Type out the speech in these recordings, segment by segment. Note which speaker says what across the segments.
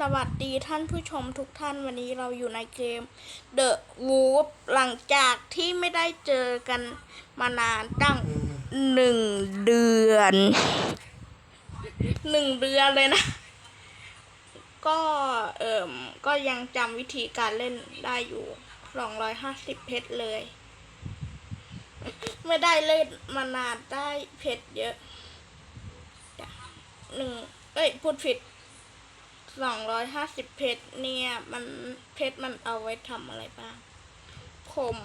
Speaker 1: สวัสดีท่านผู้ชมทุกท่านวันนี้เราอยู่ในเกม The Wolf หลังจากที่ไม่ได้เจอกันมานานตั้งหนึ่งเดือนหนึ่งเดือนเลยนะ ก็เอ่มก็ยังจำวิธีการเล่นได้อยู่สองร้อยห้าสิบเพชรเลย ไม่ได้เล่นมานานได้เพชรเยอะหนึ่งเอ้ยพูดผิด สองร้อยห้าสิบเพชรเนี่ย มันเพชรมันเอาไว้ทำอะไรบ้าง ผม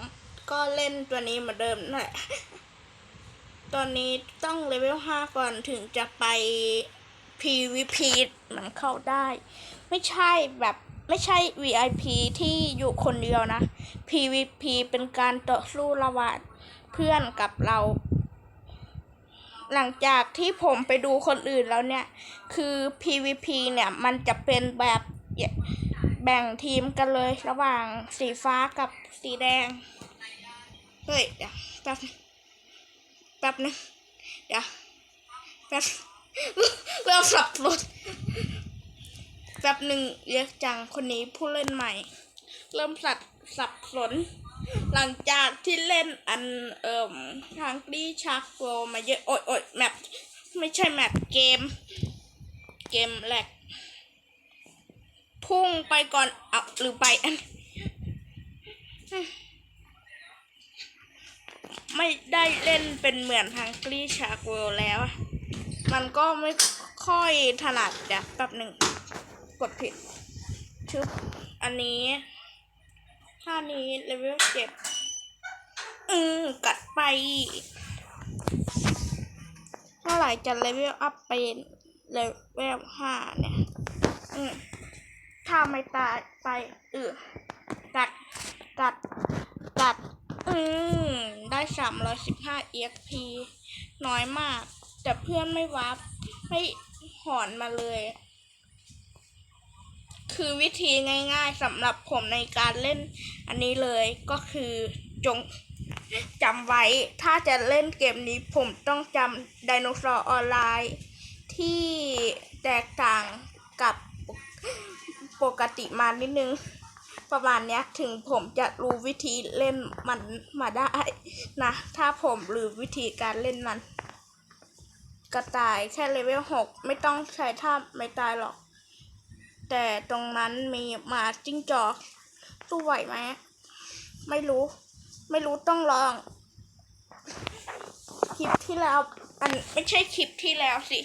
Speaker 1: ก็เล่นตัวนี้เหมือนเดิมนั่นแหละ ตอนนี้ต้องเลเวลห้าก่อนถึงจะไป PVP มันเข้าได้ ไม่ใช่แบบไม่ใช่ VIP ที่อยู่คนเดียวนะ PVP เป็นการต่อสู้ระหว่างเพื่อนกับเรา หลังจากที่ผมไปดูคนอื่นแล้วเนี่ย คือ PVP เนี่ยมันจะเป็นแบบแบ่งทีมกันเลยระหว่างสีฟ้ากับสีแดง เฮ้ยเดี๋ยวแป๊บนึงแป๊บนึงเดี๋ยวแป๊บเริ่มสับสนแป๊บหนึ่งเรียกจังคนนี้ผู้เล่นใหม่ เริ่มสับสับสน หลังจากที่เล่นอันเอ่มทางดีชาร์กโกมาเยอะ โอ๊ยโอ๊ยแมปไม่ใช่แมปเกม เกมแหลกพุ่งไปก่อนเอาหรือไปอัน ไม่ได้เล่นเป็นเหมือนทางกรีชาร์กเวลแล้ว มันก็ไม่ค่อยถนัดเดี๋ยวแป๊บหนึ่ง กดผิดชึบอันนี้ ท่านี้เลเวลเจ็ดอืมกัดไปเมื่อไหร่จะเลเวลอัพเป็นเลเวลห้าเนี่ย อืมถ้าไม่ตายไปเออกัดกัดกัด อืมได้สามร้อยสิบห้า EXP น้อยมาก แต่เพื่อนไม่วับไม่หอนมาเลย คือวิธีง่ายๆสำหรับผมในการเล่นอันนี้เลยก็คือจงจำไว้ ถ้าจะเล่นเกมนี้ผมต้องจำไดโนเสาร์ออนไลน์ ที่แตกต่างกับปกติมานิดนึง ประมาณนี้ถึงผมจะรู้วิธีเล่นมันมาได้นะ ถ้าผมหรือวิธีการเล่นมัน กระต่ายแค่เลเวลหกไม่ต้องใช้ท่าไม่ตายหรอก แต่ตรงนั้นมีหมาจิ้งจอกสู้ไหวไหมไม่รู้ ไม่รู้ต้องลองคลิปที่แล้วอันไม่ใช่คลิปที่แล้วสิ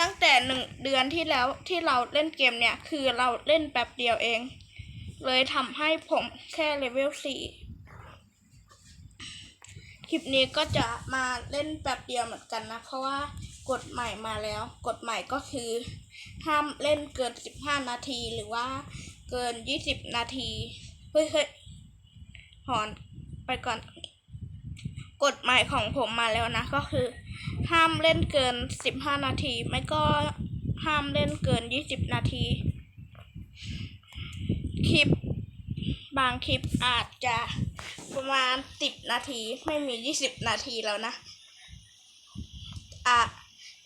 Speaker 1: ตั้งแต่หนึ่งเดือนที่แล้วที่เราเล่นเกมเนี่ย คือเราเล่นแป๊บเดียวเอง เลยทำให้ผมแค่เลเวลสี่คลิปนี้ก็จะมาเล่นแป๊บเดียวเหมือนกันนะ เพราะว่า กฎใหม่มาแล้ว กฎใหม่ก็คือห้ามเล่นเกินสิบห้านาทีหรือว่าเกินยี่สิบนาทีเฮ้ยเฮ้ยหอนไปก่อน กฎใหม่ของผมมาแล้วนะ ก็คือ ห้ามเล่นเกินสิบห้านาที ไม่ก็ห้ามเล่นเกินยี่สิบนาที คลิปบางคลิปอาจจะประมาณสิบนาที ไม่มียี่สิบนาทีแล้วนะ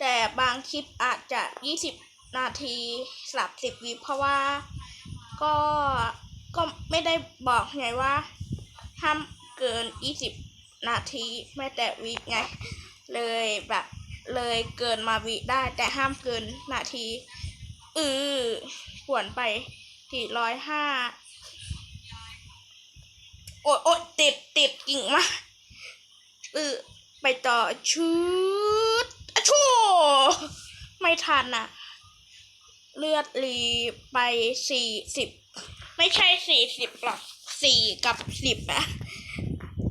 Speaker 1: แต่บางคลิปอาจจะยี่สิบนาทีสลับสิบวิเพราะว่าก็ก็ไม่ได้บอกไงว่าห้ามเกินยี่สิบนาทีแม้แต่วิไง เลยแบบเลยเกินมาวิได้แต่ห้ามเกินนาทีอือปวนไปสี่ร้อยห้าโอ๊ยโอ๊ยติดติดกิ่งมาเออไปต่อชุดอ ไม่ทันอะเลือดรีไปสี่สิบไม่ใช่สี่สิบหรอกสี่กับสิบอะ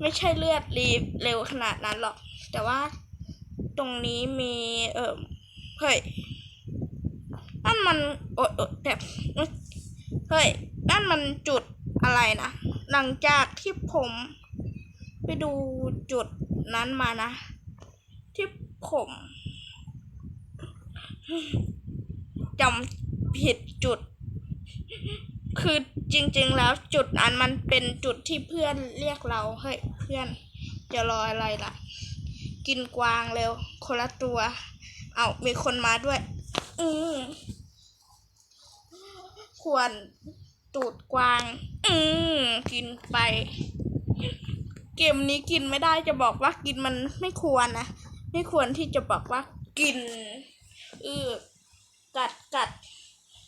Speaker 1: ไม่ใช่เลือดรีเร็วขนาดนั้นหรอก แต่ว่าตรงนี้มีเอ่อเฮ้ยนั่นมันโอ๊ยโอ๊ยแบบเฮ้ยนั่นมันจุดอะไรนะ หลังจากที่ผมไปดูจุดนั้นมานะ ที่ผม จำผิดจุด คือจริง ๆ แล้วจุดนั้นมันเป็นจุดที่เพื่อนเรียกเรา เฮ้ย เพื่อนจะรออะไรล่ะ กินกวางเร็ว คนละตัว เอามีคนมาด้วย อืมควรตูดกวาง อืมกินไป เกมนี้กินไม่ได้จะบอกว่ากินมันไม่ควรนะ ไม่ควรที่จะบอกว่ากิน อือกัดกัด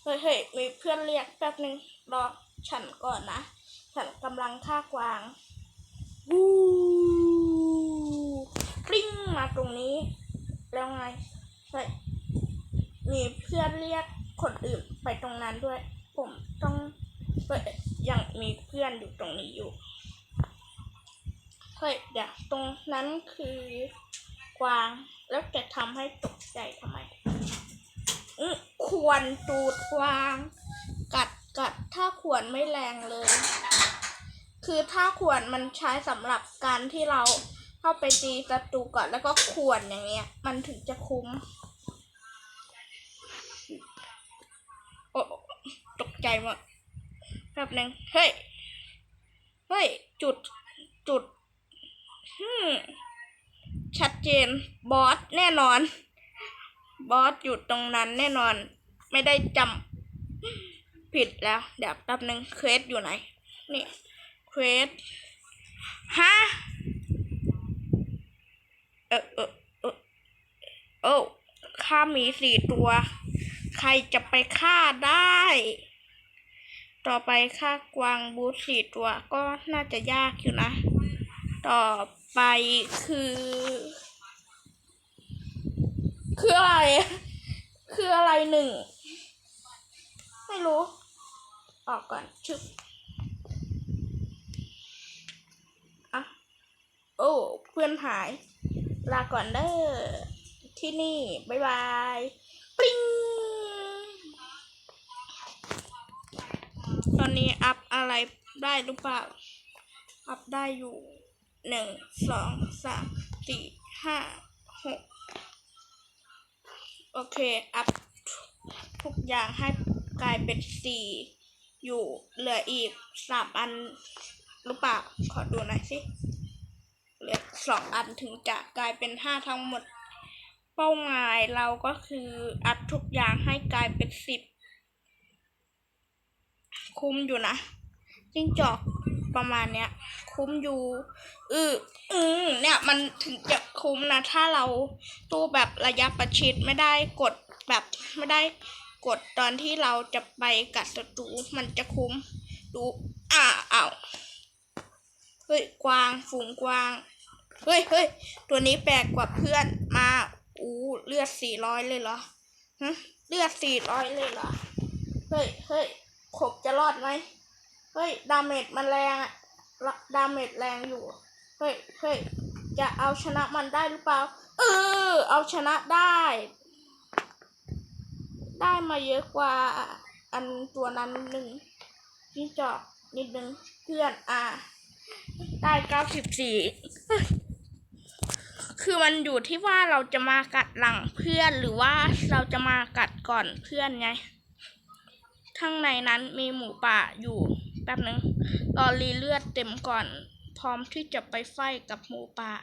Speaker 1: เฮ้ยเฮ้ยมีเพื่อนเรียกแป๊บนึงรอฉันก่อนนะ ฉันกำลังฆ่ากวางวูปริ้งมาตรงนี้ แล้วไงเฮ้ยมีเพื่อนเรียกคนอื่นไปตรงนั้นด้วย ผมต้องเฮ้ยยังมีเพื่อนอยู่ตรงนี้อยู่เฮ้ยเดี๋ยวตรงนั้นคือกวางแล้วจะทำให้ตกใจทำไม ควรตูดวาง กัดกัดถ้าขวนไม่แรงเลย คือถ้าขวนมันใช้สำหรับการที่เราเข้าไปตีศัตรูก่อนแล้วก็ขวนอย่างเงี้ย มันถึงจะคุ้มโอ้ตกใจหมดแป๊บนึงเฮ้ยเฮ้ยจุดจุดฮึชัดเจนบอสแน่นอน บอสอยู่ตรงนั้นแน่นอน ไม่ได้จำผิดแล้ว เดี๋ยวแป๊บนึงเควสอยู่ไหน นี่เควสฮะเออเออเออโอ้ฆ่ามีสี่ตัว ใครจะไปฆ่าได้ ต่อไปฆ่ากวางบูธสี่ตัวก็น่าจะยากอยู่นะ ต่อไปคือ คืออะไร คืออะไรหนึ่ง ไม่รู้ ออกก่อนชึบอะโอ้ เพื่อนหาย ลาก่อนเด้อ ที่นี่ บ๊ายบาย ปริ้งตอนนี้อัพอะไรได้หรือเปล่า อัพได้อยู่หนึ่งสองสามสี่ห้าหก โอเค อัพทุกอย่างให้กลายเป็นสี่อยู่เหลืออีกสามอันหรือเปล่าขอดูหน่อยสิ เหลือสองอันถึงจะกลายเป็นห้าทั้งหมด เป้าหมายเราก็คืออัพทุกอย่างให้กลายเป็นสิบ คุ้มอยู่นะจิ้งจอก ประมาณเนี้ย คุ้มอยู่อืออืมเนี่ยมันถึงจะคุ้มนะ ถ้าเราตู้แบบระยะประชิดไม่ได้กดแบบไม่ได้กดตอนที่เราจะไปกัดศัตรูมันจะคุ้ม ดูอ่าอ้าวเฮ้ยกวางฝูงกวางเฮ้ยเฮ้ยตัวนี้แปลกกว่าเพื่อนมาอู้เลือดสี่ร้อยเลยเหรอฮะเลือดสี่ร้อยเลยเหรอ เฮ้ยเฮ้ยขบจะรอดไหม เฮ้ย ดาเมจมันแรงอะดาเมจแรงอยู่ เฮ้ยเฮ้ยจะเอาชนะมันได้หรือเปล่า เออ เอาชนะได้ ได้มาเยอะกว่า อันตัวนั้นหนึ่งนี่จอกนิดนึงเพื่อนอ่า ได้เก้าสิบสี่คือมันอยู่ที่ว่าเราจะมากัดหลังเพื่อนหรือว่าเราจะมากัดก่อนเพื่อนไง ข้างในนั้นมีหมูป่าอยู่ แป๊บหนึ่งรอรีเลือดเต็มก่อน พร้อมที่จะไปไฟกับหมูป่า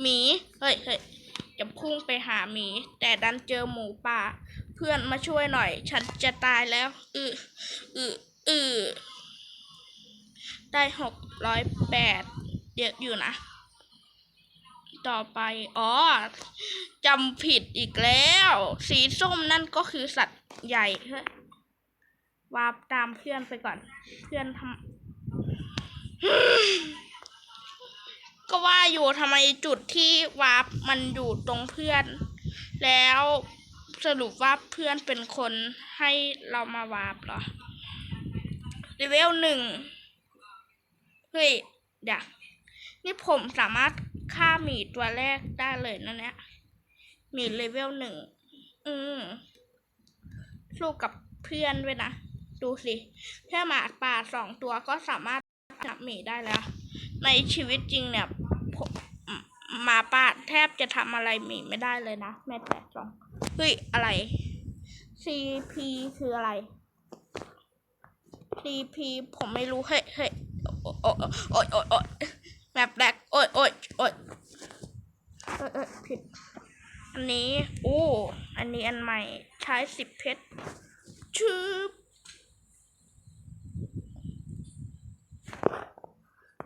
Speaker 1: หมี เฮ้ยเฮ้ยจะพุ่งไปหาหมี แต่ดันเจอหมูป่า เพื่อนมาช่วยหน่อย ฉันจะตายแล้ว อืออืออือได้หกร้อยแปดเยอะอยู่นะต่อไป อ๋อจำผิดอีกแล้ว สีส้มนั่นก็คือสัตว์ ใหญ่เฮ้ยวาร์ปตามเพื่อนไปก่อน เพื่อนทำก็ว่าอยู่ทำไมจุดที่วาร์ปมันอยู่ตรงเพื่อน แล้วสรุปว่าเพื่อนเป็นคนให้เรามาวาร์ปเหรอเลเวลหนึ่งเฮ้ยเดี๋ยวนี่ผมสามารถฆ่าหมีตัวแรกได้เลยนะเนี่ยหมีเลเวลหนึ่งอืม สู้กับเพื่อนด้วยนะ ดูสิแค่หมาป่าสองตัวก็สามารถจับหมีได้แล้ว ในชีวิตจริงเนี่ยหมาป่าแทบจะทำอะไรหมีไม่ได้เลยนะ แม่แต่สองเฮ้ย อะไร CP คืออะไร CP ผมไม่รู้ เฮ้ยเฮ้ยโอ้โอ้โอ้ยโอ้ยโอ้ยแบบแบกโอ้ยโอ้ยโอ้ยเอ้ยเอ้ยผิด อันนี้ โอ้ อันนี้อันใหม่ ใช้ช้สิบเพชรชืบ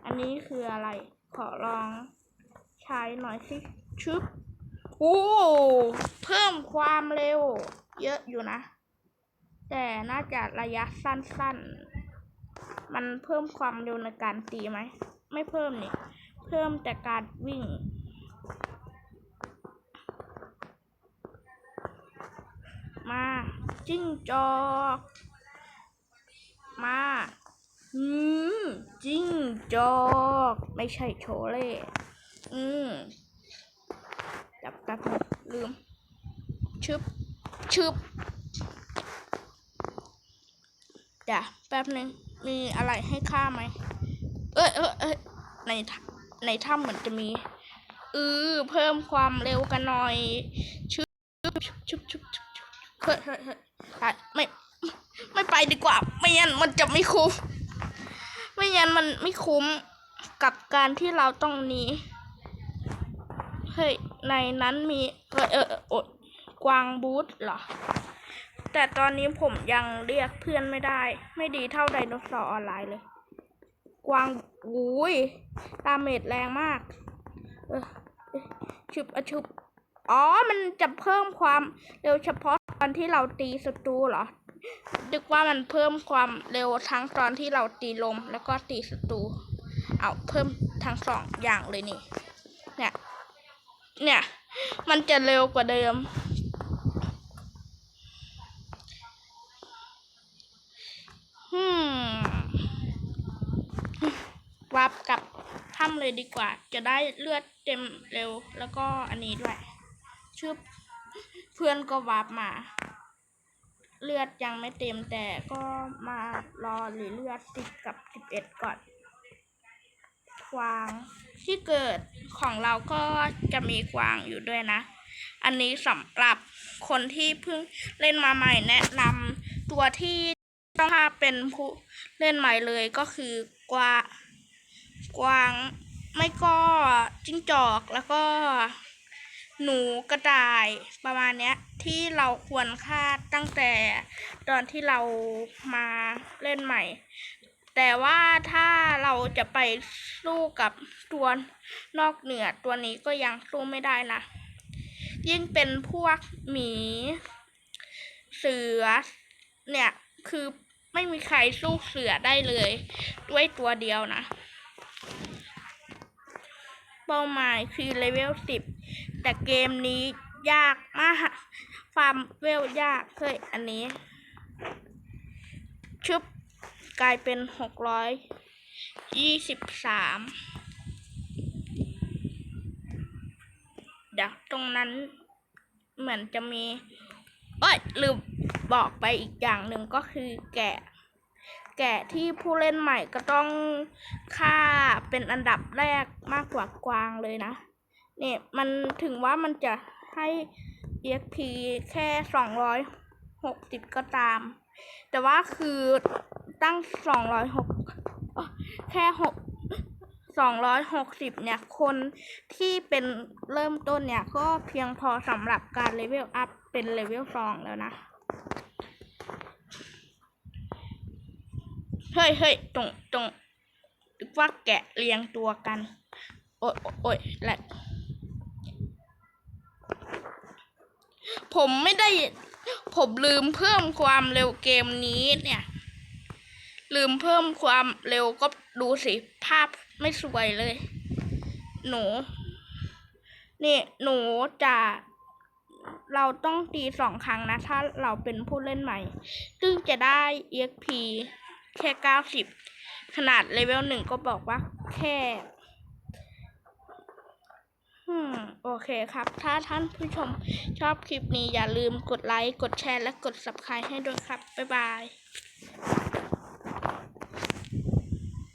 Speaker 1: อันนี้คืออะไร ขอลองใช้หน่อยสิชึบโอ้เพิ่มความเร็ว เยอะอยู่นะ แต่น่าจะระยะสั้นๆ มันเพิ่มความเร็วในการตีไหม ไม่เพิ่มนี่ เพิ่มแต่การวิ่ง มา จิ้งจอกมาอืมจิ้งจอก ไม่ใช่โชเล่อืมจับแป๊บนึงลืม ชึบ ชึบเดี๋ยวแป๊บนึง มีอะไรให้ข้าไหม เอ้ยเอ้ยเอ้ยในในถ้ำเหมือนจะมีเออเพิ่มความเร็วกันหน่อย ชึบชุบชุบชุบชบชบ เฮ้ยเฮ้ยเฮ้ยไม่ ไม่ไปดีกว่า ไม่งั้นมันจะไม่คุ้ม ไม่งั้นมันไม่คุ้มกับการที่เราต้องหนี เฮ้ย ในนั้นมี เออเออโอกวางบูธเหรอ แต่ตอนนี้ผมยังเรียกเพื่อนไม่ได้ ไม่ดีเท่าไดโนเสาร์ออนไลน์เลย กวางอุ้ยดาเมจแรงมาก เออชุบอชุบอ๋อ มันจะเพิ่มความเร็วเฉพาะ อนที่เราตีศัตรูเหรอนึกว่ามันเพิ่มความเร็วทั้งตอนที่เราตีลม แล้วก็ตีศัตรู เอาเพิ่มทั้งสองอย่างเลยนี่ เนี่ย เนี่ย มันจะเร็วกว่าเดิมอืมวับกับถ้ำเลยดีกว่า จะได้เลือดเต็มเร็ว แล้วก็อันนี้ด้วยชึบ เพื่อนก็วาร์ปมา เลือดยังไม่เต็มแต่ก็มารอหรือเลือดสิบกับสิบเอ็ดก่อนกวางที่เกิดของเราก็จะมีกวางอยู่ด้วยนะ อันนี้สำหรับคนที่เพิ่งเล่นมาใหม่แนะนำตัวที่ต้องถ้าเป็นผู้เล่นใหม่เลยก็คือกวางกวางไม่ก็จิ้งจอกแล้วก็ หนูกระต่ายประมาณเนี้ยที่เราควรฆ่าตั้งแต่ตอนที่เรามาเล่นใหม่ แต่ว่าถ้าเราจะไปสู้กับตัวนอกเหนือตัวนี้ก็ยังสู้ไม่ได้นะ ยิ่งเป็นพวกหมี เสือ เนี่ย คือไม่มีใครสู้เสือได้เลย ด้วยตัวเดียวนะ เป้าหมายคือเลเวลสิบแต่เกมนี้ยากมากฟาร์มเวลยากเคยอันนี้ ชุบกลายเป็นหกร้อยยี่สิบสามเดี๋ยวตรงนั้นเหมือนจะมี เอ้ยลืมบอกไปอีกอย่างหนึ่งก็คือแกะ แกะที่ผู้เล่นใหม่ก็ต้องฆ่าเป็นอันดับแรกมากกว่ากวางเลยนะ เนี่ยมันถึงว่ามันจะให้ EXP แค่สองร้อยหกสิบก็ตาม แต่ว่าคือตั้งสองร้อยหกแค่หกสองร้อยหกสิบเนี่ย คนที่เป็นเริ่มต้นเนี่ย ก็เพียงพอสำหรับการเลเวลอัพเป็นเลเวลสองแล้วนะ เฮ้ยเฮ้ยตรงตรงว่าแกะเรียงตัวกัน โอ้ยโอ๊ยโอ้ยแหละผมไม่ได้ ผมลืมเพิ่มความเร็วเกมนี้เนี่ย ลืมเพิ่มความเร็วก็ดูสิภาพไม่สวยเลย หนูนี่หนูจะเราต้องตีสองครั้งนะ ถ้าเราเป็นผู้เล่นใหม่ ซึ่งจะได้ EXP แค่เก้าสิบขนาดเลเวลหนึ่งก็บอกว่าแค่โอเคครับ ถ้าท่านผู้ชมชอบคลิปนี้อย่าลืมกดไลค์ กดแชร์ และกด subscribe ให้ด้วยครับ บ๊ายบาย